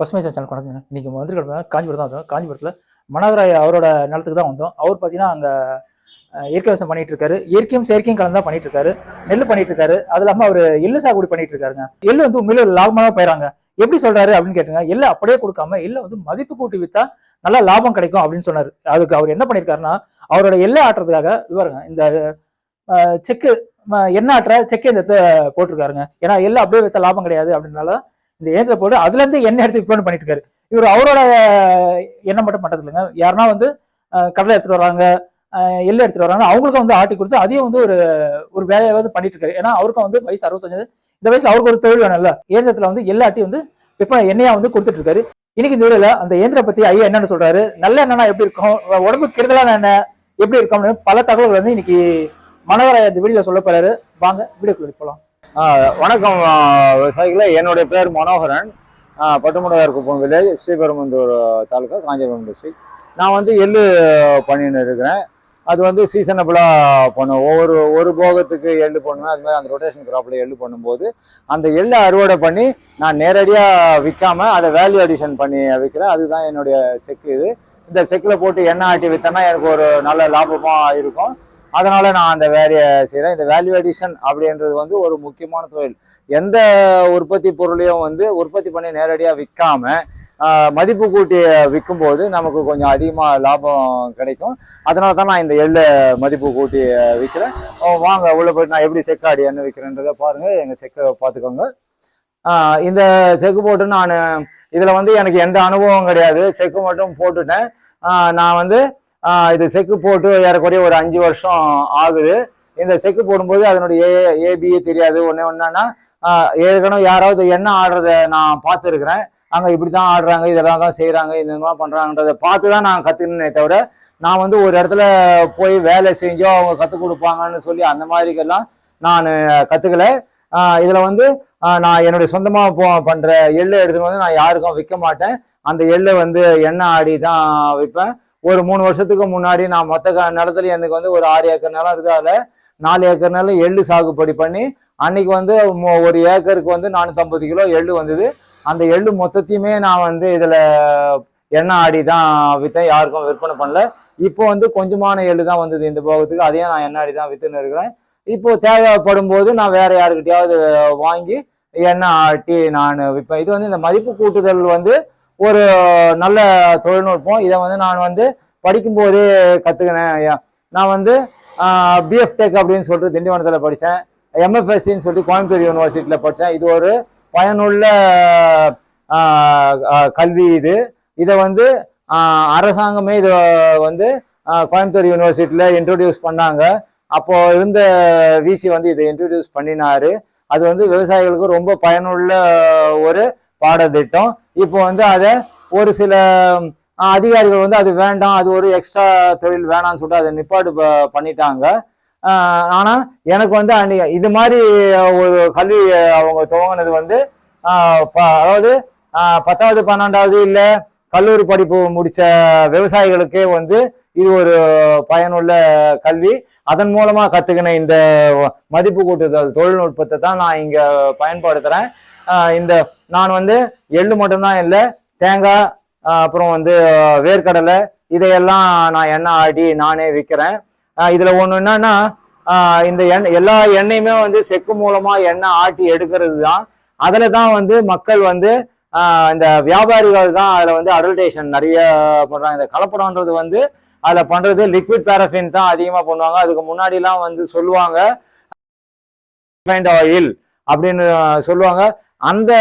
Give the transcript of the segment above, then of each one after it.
பசுமை சேனல் வணக்கங்க இன்னைக்கு வந்திருக்கிறோம் காஞ்சிபுரம் தான் வந்தோம். காஞ்சிபுரத்தில் மனோகராய் அவரோட நிலத்துக்கு தான் வந்தோம். அவர் பார்த்தீங்கன்னா அங்கே இயற்கை விவசாயம் பண்ணிட்டு இருக்காரு. இயற்கையும் செயற்கையும் கலந்து தான் பண்ணிட்டு இருக்காரு. நெல் பண்ணிட்டு இருக்காரு. அது இல்லாமல் அவர் எள்ளு சாகுபடி பண்ணிட்டு இருக்காருங்க. எள்ளு வந்து உண்மையில ஒரு லாபமாக தான் போயிறாங்க. எப்படி சொல்றாரு அப்படின்னு கேட்டுங்க எல்லாம் அப்படியே கொடுக்காம எள்ளை வந்து மதிப்பு கூட்டி வித்தா நல்லா லாபம் கிடைக்கும் அப்படின்னு சொன்னார். அதுக்கு அவர் என்ன பண்ணியிருக்காருன்னா அவரோட எல்லை ஆட்டுறதுக்காக இவருங்க இந்த செக்கு என்ன எண்ணெய் ஆட்டுற செக்கு இந்த போட்டிருக்காருங்க. ஏன்னா எல்லாம் அப்படியே வச்சா லாபம் கிடையாது அப்படின்னால இந்த ஏந்திர போட்டு அதுல இருந்து எண்ணெய் எடுத்து விற்பனை பண்ணிட்டு இருக்காரு. இவர் அவரோட எண்ணெய் மட்டும் பண்றது இல்லைங்க யாருன்னா வந்து கடலை எடுத்துட்டு வராங்க அஹ், எள்ளு எடுத்துட்டு வராங்க. அவங்களுக்கும் வந்து ஆட்டி கொடுத்து அதையும் வந்து ஒரு ஒரு வேலையாவது பண்ணிட்டு இருக்காரு. ஏன்னா அவருக்கும் வந்து வயசு அறுபத்தஞ்சு இந்த வயசுல அவருக்கு ஒரு தொழில் வேணும்ல. ஏந்திரத்துல வந்து எல்லாட்டி வந்து விற்பனை எண்ணெயா வந்து கொடுத்துட்டு இருக்காரு. இன்னைக்கு இந்த ஊரில் அந்த இயந்திரம் பத்தி ஐயா என்னன்னு சொல்றாரு. நல்ல எண்ணெய்னா எப்படி இருக்கும்? உடம்பு கெடுதலான எண்ணெய் எப்படி இருக்கும் அப்படின்னு பல தகவல்கள் வந்து இன்னைக்கு மனவராய இந்த வீடியோல சொல்ல போறாரு. வாங்க வீடியோக்குள்ள போலாம். வணக்கம் விவசாயிகளே. என்னுடைய பேர் மனோகரன். பட்டுமுடையார் குப்பம் வில்லேஜ் ஸ்ரீபெரும்புதூர் தாலுக்கா காஞ்சிபுரம் டிஸ்ட்ரிக்ட் நான் வந்து எள்ளு பண்ணின்னு இருக்கிறேன். அது வந்து சீசனபிளாக பண்ணுவோம். ஒவ்வொரு ஒரு போகத்துக்கு எள்ளு பண்ணுவேன். அது மாதிரி அந்த ரொட்டேஷன் கிராப்பில் எள்ளு பண்ணும்போது அந்த எள்ளை அறுவடை பண்ணி நான் நேரடியாக விற்காமல் அதை வேல்யூ அடிஷன் பண்ணி விற்கிறேன் அதுதான் என்னுடைய செக்கு இது. இந்த செக்கில் போட்டு எண்ணெய் ஆட்டி விற்றேன்னா எனக்கு ஒரு நல்ல லாபமாக இருக்கும். அதனால நான் அந்த வேலையை செய்கிறேன் இந்த வேல்யூ அடிஷன் அப்படின்றது வந்து ஒரு முக்கியமான தொழில். எந்த உற்பத்தி பொருளையும் வந்து உற்பத்தி பண்ணி நேரடியாக விற்காம மதிப்பு கூட்டி விற்கும்போது நமக்கு கொஞ்சம் அதிகமாக லாபம் கிடைக்கும். அதனால தான் நான் இந்த எள்ளை மதிப்பு கூட்டி விற்கிறேன் வாங்க உள்ள போயிட்டு நான் எப்படி செக்காடி என்ன விற்கிறேன்றதை பாருங்கள் எங்கள் செக்கை பார்த்துக்கோங்க. இந்த செக்கு போட்டு நான் இதில் வந்து எனக்கு எந்த அனுபவம் கிடையாது. செக்கு மட்டும் போட்டுட்டேன். நான் வந்து இது செக்கு போட்டு ஏறக்குறைய ஒரு அஞ்சு வருஷம் ஆகுது. இந்த செக்கு போடும்போது அதனுடைய ஏ ஏபிஏ தெரியாது. ஒன்று ஒன்றுன்னா ஏற்கனவே யாராவது என்ன ஆடுறத நான் பார்த்துருக்குறேன். அங்கே இப்படி தான் ஆடுறாங்க இதெல்லாம் தான் செய்கிறாங்க இந்த மாதிரி பண்ணுறாங்கன்றதை பார்த்து தான் நான் கற்றுக்கினே தவிர நான் வந்து ஒரு இடத்துல போய் வேலை செஞ்சோ அவங்க கற்றுக் கொடுப்பாங்கன்னு சொல்லி அந்த மாதிரிக்கெல்லாம் நான் கற்றுக்கல இதில் வந்து நான் என்னுடைய சொந்தமாக போ பண்ணுற எள்ளு எடுத்துகிட்டு வந்து நான் யாருக்கும் விற்க மாட்டேன். அந்த எள்ளை வந்து எண்ணெய் ஆடி தான் விற்பேன் ஒரு மூணு வருஷத்துக்கு முன்னாடி நான் மொத்த க- நிலத்துல எனக்கு வந்து ஒரு ஆறு ஏக்கர் நிலம் இருக்கால நாலு ஏக்கர் நிலம் எள்ளு சாகுபடி பண்ணி அன்னைக்கு வந்து ஒரு ஏக்கருக்கு வந்து நானூற்றம்பது கிலோ எள்ளு வந்தது. அந்த எள்ளு மொத்தத்தையுமே நான் வந்து இதில் எண்ணெய் ஆடி தான் விற்றேன் யாருக்கும் விற்பனை பண்ணல. இப்போ வந்து கொஞ்சமான எள்ளு தான் வந்தது இந்த போகத்துக்கு அதையும் நான் எண்ணெய் ஆடி தான் விற்றுன்னு இருக்கிறேன். இப்போ தேவைப்படும் போது நான் வேற யாருக்கிட்டையாவது வாங்கி எண்ணெய் ஆட்டி நான் விற்பேன் இது வந்து இந்த மதிப்பு கூட்டுதல் வந்து ஒரு நல்ல தொழில்நுட்பம். இதை வந்து நான் வந்து படிக்கும்போதே கற்றுக்கினேன் நான் வந்து பிஎஃப் டெக் அப்படின்னு சொல்லிட்டு திண்டிவனத்தில் படித்தேன் எம்எஃப்எஸ்சின்னு சொல்லிட்டு கோயம்புத்தூர் யூனிவர்சிட்டியில் படித்தேன் இது ஒரு பயனுள்ள கல்வி இது. இதை வந்து அரசாங்கமே இது வந்து கோயம்புத்தூர் யூனிவர்சிட்டியில் இன்ட்ரடியூஸ் பண்ணாங்க. அப்போ இருந்த விசி வந்து இதை இன்ட்ரடியூஸ் பண்ணினாரு. அது வந்து விவசாயிகளுக்கு ரொம்ப பயனுள்ள ஒரு பாடத்திட்டம். இப்போ வந்து அதை ஒரு சில அதிகாரிகள் வந்து அது வேண்டாம் அது ஒரு எக்ஸ்ட்ரா தொழில் வேணாம்னு சொல்லிட்டு அதை நிப்பாடு பண்ணிட்டாங்க. ஆனால் எனக்கு வந்து அன்னைக்கு இது மாதிரி ஒரு கல்வி அவங்க துவங்கினது வந்து ப- அதாவது பத்தாவது பன்னெண்டாவது இல்லை கல்லூரி படிப்பு முடித்த விவசாயிகளுக்கே வந்து இது ஒரு பயனுள்ள கல்வி. அதன் மூலமாக கற்றுக்கின இந்த மதிப்பு கூட்டுதல் தொழில்நுட்பத்தை தான் நான் இங்கே பயன்படுத்துகிறேன் இந்த நான் வந்து எள்ளு மட்டும்தான் இல்லை தேங்காய் அப்புறம் வந்து வேர்க்கடலை இதையெல்லாம் நான் எண்ணெய் ஆட்டி நானே விற்கிறேன் இதில் ஒன்று என்னன்னா இந்த எண்ணெய் எல்லா எண்ணெயுமே வந்து செக்கு மூலமாக எண்ணெய் ஆட்டி எடுக்கிறது தான் அதில் தான் வந்து மக்கள் வந்து இந்த வியாபாரிகள் தான் அதில் வந்து அடல்டேஷன் நிறைய பண்ணுறாங்க இந்த கலப்படம்ன்றது வந்து அதில் பண்ணுறது லிக்விட் பேரஃபின் தான் அதிகமாக பண்ணுவாங்க. அதுக்கு முன்னாடிலாம் வந்து சொல்லுவாங்க ஆயில் அப்படின்னு சொல்லுவாங்க. அந்த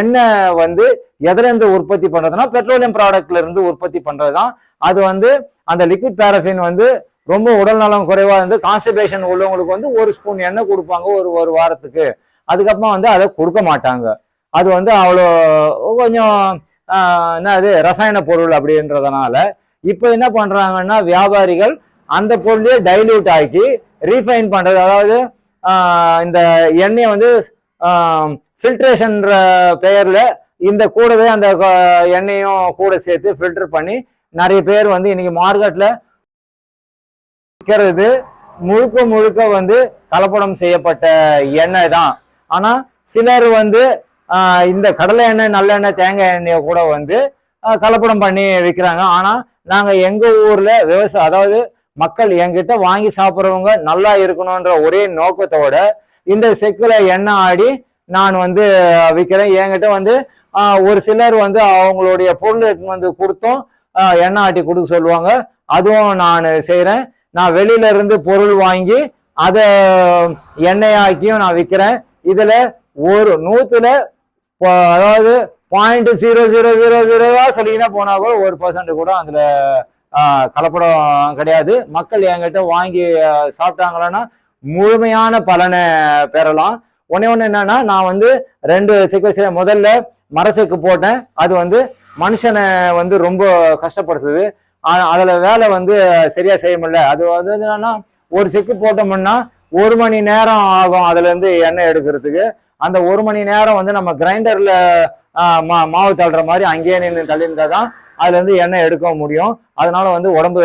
எண்ணெய் வந்து எதிலிருந்து உற்பத்தி பண்றதுன்னா பெட்ரோலியம் ப்ராடக்ட்ல இருந்து உற்பத்தி பண்றதுதான். அது வந்து அந்த லிக்விட் பேரஃபின் வந்து ரொம்ப உடல் நலம் குறைவா இருந்து கான்ஸ்டிபேஷன் உள்ளவங்களுக்கு வந்து ஒரு ஸ்பூன் எண்ணெய் கொடுப்பாங்க ஒரு ஒரு வாரத்துக்கு. அதுக்கப்புறம் வந்து அதை கொடுக்க மாட்டாங்க. அது வந்து அவ்வளோ கொஞ்சம் என்ன அது ரசாயன பொருள் அப்படின்றதுனால இப்போ என்ன பண்றாங்கன்னா வியாபாரிகள் அந்த பொருளையே டைல்யூட் ஆக்கி ரீஃபைன் பண்றது. அதாவது இந்த எண்ணெயை வந்து ஃபில்ட்ரேஷன்ற பெயரில் இந்த கூடவே அந்த எண்ணெயும் கூட சேர்த்து ஃபில்டர் பண்ணி நிறைய பேர் வந்து இன்னைக்கு மார்க்கெட்டில் விற்கிறது முழுக்க முழுக்க வந்து கலப்படம் செய்யப்பட்ட எண்ணெய் தான். ஆனால் சிலர் வந்து இந்த கடலை எண்ணெய் நல்லெண்ணெய் தேங்காய் எண்ணெயை கூட வந்து கலப்படம் பண்ணி விற்கிறாங்க. ஆனால் நாங்கள் எங்கள் ஊரில் விவசாயம் அதாவது மக்கள் எங்கிட்ட வாங்கி சாப்பிட்றவங்க நல்லா இருக்கணுன்ற ஒரே நோக்கத்தோட இந்த செக்குல எண்ணெய் ஆடி நான் வந்து விற்கிறேன் என்கிட்ட வந்து ஒரு சிலர் வந்து அவங்களுடைய பொருள் வந்து கொடுத்தும் எண்ணெய் ஆட்டி கொடுக்க சொல்லுவாங்க. அதுவும் நான் செய்கிறேன் நான் வெளியில இருந்து பொருள் வாங்கி அதை எண்ணெயாக்கியும் நான் விற்கிறேன் இதில் ஒரு நூற்றுல அதாவது பாயிண்ட் ஜீரோ ஜீரோ ஜீரோ ஜீரோவா சொல்லிங்கன்னா போனால் கூட ஒரு பர்சன்ட் கூட அதில் கலப்படம் கிடையாது. மக்கள் என்கிட்ட வாங்கி சாப்பிட்டாங்களான்னா முழுமையான பலனை பெறலாம். ஒன்னே ஒன்று என்னன்னா நான் வந்து ரெண்டு செக்கு முதல்ல மரசுக்கு போட்டேன். அது வந்து மனுஷனை வந்து ரொம்ப கஷ்டப்படுத்துது. அதில் வேலை வந்து சரியாக செய்ய முடியல. அது வந்து என்னன்னா ஒரு செக்கு போட்டோம்னா ஒரு மணி நேரம் ஆகும் அதுலேருந்து எண்ணெய் எடுக்கிறதுக்கு. அந்த ஒரு மணி நேரம் வந்து நம்ம கிரைண்டரில் மா மாவு தள்ளுற மாதிரி அங்கேயே நின்று தள்ளியிருந்தால் தான் அதுலேருந்து எண்ணெய் எடுக்க முடியும். அதனால வந்து உடம்பு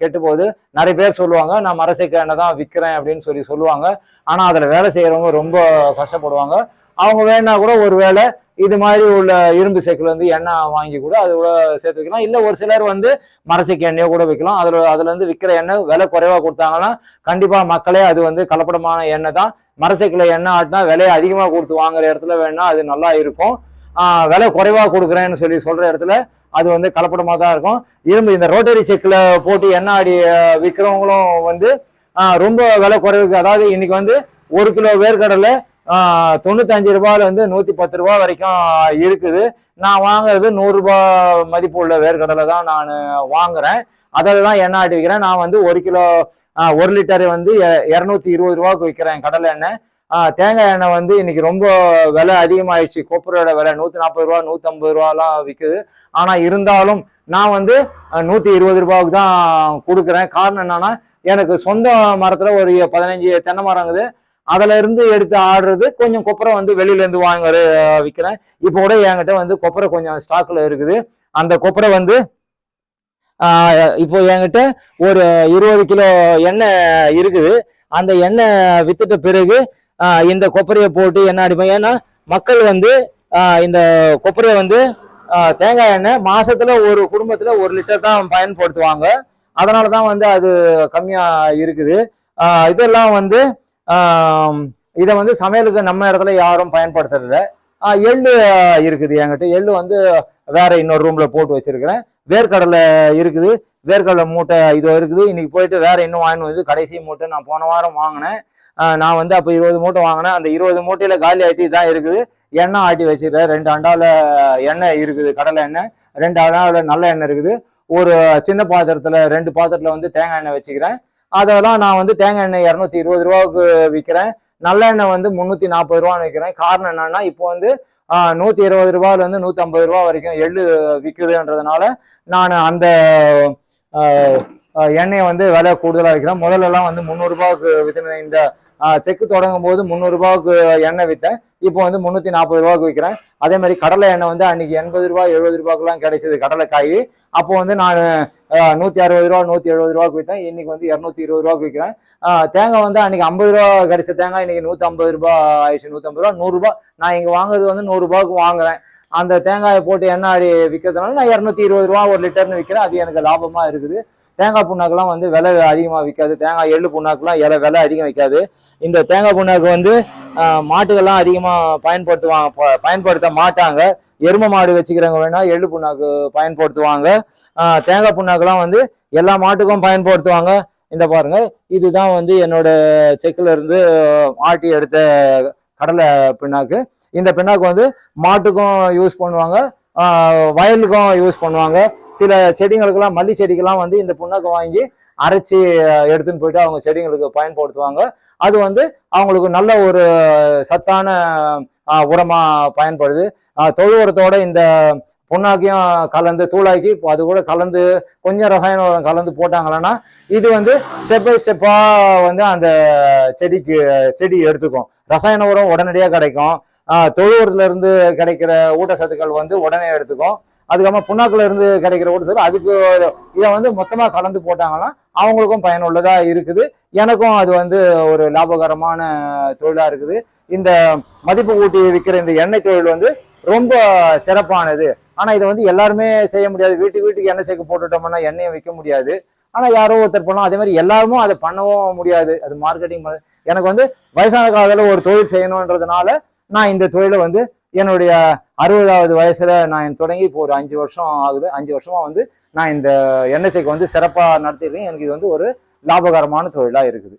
கெட்டு போகுது. நிறைய பேர் சொல்லுவாங்க நான் மரசெக்கு எண்ணெய் தான் விற்கிறேன் அப்படின்னு சொல்லி சொல்லுவாங்க. ஆனால் அதில் வேலை செய்கிறவங்க ரொம்ப கஷ்டப்படுவாங்க. அவங்க வேணா கூட ஒரு வேளை இது மாதிரி உள்ள இரும்பு சேக்கில் வந்து எண்ணெய் வாங்கி கூட அது கூட சேர்த்து வைக்கலாம். இல்லை ஒரு சிலர் வந்து மரசெக்கு எண்ணெயோ கூட வைக்கலாம். அதில் அதுலேருந்து விற்கிற எண்ணெய் விலை குறைவாக கொடுத்தாங்கன்னா கண்டிப்பாக மக்களே அது வந்து கலப்படமான எண்ணெய் தான். மரசைக்கில் எண்ணெய் ஆட்டினா விலையை அதிகமாக கொடுத்து வாங்குற இடத்துல வேணா அது நல்லா இருக்கும். விலை குறைவாக கொடுக்குறேன்னு சொல்லி சொல்கிற இடத்துல அது வந்து கலப்படமாக தான் இருக்கும். இரும்பு இந்த ரோட்டரி செக்கில் போட்டு எண்ணெய் ஆடி விற்கிறவங்களும் வந்து ரொம்ப விலை குறைவுக்கு அதாவது இன்னைக்கு வந்து ஒரு கிலோ வேர்க்கடலை தொண்ணூத்தஞ்சு ரூபாயில வந்து நூத்தி பத்து ரூபா வரைக்கும் இருக்குது. நான் வாங்குறது நூறுரூபா மதிப்பு உள்ள வேர்க்கடலை தான் நான் வாங்குறேன். அதில் தான் எண்ணெய் ஆட்டி விற்கிறேன் நான் வந்து ஒரு கிலோ ஒரு லிட்டர் வந்து இரநூத்தி இருபது ரூபாய்க்கு விற்கிறேன் கடலை எண்ணெய். தேங்காய் எண்ணெய் வந்து இன்னைக்கு ரொம்ப விலை அதிகமாயிடுச்சு. கோப்பரோட விலை நூற்றி நாற்பது ரூபா நூற்றம்பது ஐம்பது ரூபாலாம் விற்குது ஆனால் இருந்தாலும் நான் வந்து நூற்றி இருபது ரூபாவுக்கு தான் கொடுக்குறேன். காரணம் என்னன்னா எனக்கு சொந்த மரத்தில் ஒரு பதினஞ்சு தென்னை மரம் இருக்குது. அதுல இருந்து எடுத்து ஆடுறது கொஞ்சம் கொப்பரை வந்து வெளியில இருந்து வாங்க விற்கிறேன் இப்போ கூட என்கிட்ட வந்து கொப்பரை கொஞ்சம் ஸ்டாக்ல இருக்குது. அந்த கொப்பரை வந்து இப்போ என்கிட்ட ஒரு இருபது கிலோ எண்ணெய் இருக்குது. அந்த எண்ணெய் வித்துட்ட பிறகு இந்த கொப்பரையை போட்டு என்ன அடிப்பேன் ஏன்னா மக்கள் வந்து இந்த கொப்பரையை வந்து தேங்காய் எண்ணெய் மாசத்துல ஒரு குடும்பத்துல ஒரு லிட்டர் தான் பயன்படுத்துவாங்க. அதனால தான் வந்து அது கம்மியா இருக்குது. இதெல்லாம் வந்து இதை வந்து சமையலுக்கு நம்ம இடத்துல யாரும் பயன்படுத்துறதில்ல. எள்ளு இருக்குது என்கிட்ட. எள்ளு வந்து வேற இன்னொரு ரூம்ல போட்டு வச்சிருக்கிறேன். வேர்க்கடலை இருக்குது. வேர்க்கடலை மூட்டை இது இருக்குது. இன்னைக்கு போயிட்டு வேற இன்னும் வாங்கிட்டு வந்து கடைசி மூட்டை நான் போன வாரம் வாங்கினேன். நான் வந்து அப்போ இருபது மூட்டை வாங்கினேன். அந்த இருபது மூட்டையில காலி ஆட்டி தான் இருக்குது. எண்ணெய் ஆட்டி வச்சிருக்கேன் ரெண்டு அண்டாவில் எண்ணெய் இருக்குது கடலை எண்ணெய். ரெண்டு அண்டாவில் நல்ல எண்ணெய் இருக்குது. ஒரு சின்ன பாத்திரத்தில் ரெண்டு பாத்திரத்தில் வந்து தேங்காய் எண்ணெய் வச்சுக்கிறேன். அதெல்லாம் நான் வந்து தேங்காய் எண்ணெய் இரநூத்தி இருபது ரூபாவுக்கு விற்கிறேன் நல்லெண்ணெய் வந்து முந்நூற்றி நாற்பது ரூபான்னு விற்கிறேன் காரணம் என்னன்னா இப்போ வந்து நூற்றி இருபது ரூபாயிலேருந்து நூற்றி ஐம்பது ரூபா வரைக்கும் எள்ளு விற்குதுன்றதுனால நான் அந்த எண்ணெயை வந்து விலை கூடுதலாக விற்கிறேன் முதல்லலாம் வந்து முந்நூறுரூபாவுக்கு விற்றுனேன் இந்த செக்கு தொடங்கும் போது முந்நூறுரூபாவுக்கு எண்ணெய் விற்றேன் இப்போ வந்து முந்நூற்றி நாற்பது ரூபாய்க்கு விற்கிறேன். அதே மாதிரி கடலை எண்ணெய் வந்து அன்னைக்கு எண்பது ரூபா எழுபது ரூபாய்க்குலாம் கிடைச்சது கடலைக்காய். அப்போ வந்து நான் நூற்றி அறுபது ரூபா நூற்றி எழுபது ரூபாய்க்கு விற்றேன் இன்னைக்கு வந்து இரநூத்தி இருபது ரூபாய்க்கு விற்கிறேன். தேங்காய் வந்து அன்னைக்கு ஐம்பது ரூபா கிடைச்ச தேங்காய் இன்னைக்கு நூற்றி ஐம்பது ரூபா ஆயிடுச்சு. நூற்றம்பது ரூபா நூறுரூபா நான் இங்கே வாங்குறது வந்து நூறுரூபாய்க்கு வாங்குறேன். அந்த தேங்காயை போட்டு எண்ணெய் அடி விற்கிறதுனால நான் இரநூத்தி இருபது ரூபா ஒரு லிட்டர்னு விற்கிறேன் அது எனக்கு லாபமாக இருக்குது. தேங்காய் புண்ணாக்கெல்லாம் வந்து விலை அதிகமாக விற்காது. தேங்காய் எள்ளு புண்ணாக்கெல்லாம் இலை விலை அதிகம் விற்காது. இந்த தேங்காய் புண்ணாக்கு வந்து மாட்டுகள்லாம் மாட்டுக்கெல்லாம் அதிகமாக பயன்படுத்துவாங்க. ப- பயன்படுத்த மாட்டாங்க. எரும மாடு வச்சுக்கிறவங்க வேணால் எள்ளு புண்ணாக்கு பயன்படுத்துவாங்க. தேங்காய் புண்ணாக்கெல்லாம் வந்து எல்லா மாட்டுக்கும் பயன்படுத்துவாங்க. இந்த பாருங்க இதுதான் வந்து என்னோட செக்கில் இருந்து ஆட்டி எடுத்த கடலை பிண்ணாக்கு இந்த பின்னாக்கு வந்து மாட்டுக்கும் யூஸ் பண்ணுவாங்க. வயலுக்கும் யூஸ் பண்ணுவாங்க. சில செடிங்களுக்கெல்லாம் மல்லி செடிக்கெல்லாம் வந்து இந்த புண்ணாக்கு வாங்கி அரைச்சி எடுத்துன்னு போயிட்டு அவங்க செடிங்களுக்கு பயன்படுத்துவாங்க. அது வந்து அவங்களுக்கு நல்ல ஒரு சத்தான உரமாக பயன்படுது. தொழு உரத்தோட இந்த புண்ணாக்கையும் கலந்து தூளாக்கி இப்போ அது கூட கலந்து கொஞ்சம் ரசாயன உரம் கலந்து போட்டாங்கன்னா இது வந்து ஸ்டெப் பை ஸ்டெப்பா வந்து அந்த செடிக்கு செடி எடுத்துக்கும். ரசாயன உரம் உடனடியாக கிடைக்கும். ஆஹ் தொழு இருந்து கிடைக்கிற ஊட்டச்சத்துக்கள் வந்து உடனே எடுத்துக்கும். அதுக்கப்புறமா புண்ணாக்குல இருந்து கிடைக்கிற ஊட்டச்சத்து அதுக்கு இதை வந்து மொத்தமா கலந்து போட்டாங்கன்னா அவங்களுக்கும் பயனுள்ளதா இருக்குது. எனக்கும் அது வந்து ஒரு லாபகரமான தொழிலா இருக்குது. இந்த மதிப்பு கூட்டி விற்கிற இந்த எண்ணெய் தொழில் வந்து ரொம்ப சிறப்பானது. ஆனா இதை வந்து எல்லாருமே செய்ய முடியாது. வீட்டுக்கு வீட்டுக்கு எண்ணெய் சேர்க்க போட்டுட்டோம்னா எண்ணெயை விற்க முடியாது. ஆனா யாரோ ஒருத்தர் பண்ணலாம். அதே மாதிரி எல்லாருமே அதை பண்ணவும் முடியாது. அது மார்க்கெட்டிங் எனக்கு வந்து வயசான காலத்துல ஒரு தொழில் செய்யணுன்றதுனால நான் இந்த தொழிலை வந்து என்னுடைய அறுபதாவது வயசுல நான் தொடங்கி இப்போ ஒரு அஞ்சு வருஷம் ஆகுது. அஞ்சு வருஷமா வந்து நான் இந்த என்எஸ்ஐக்கு வந்து சிறப்பா நடத்திருக்கேன். எனக்கு இது வந்து ஒரு லாபகரமான தொழிலா இருக்குது.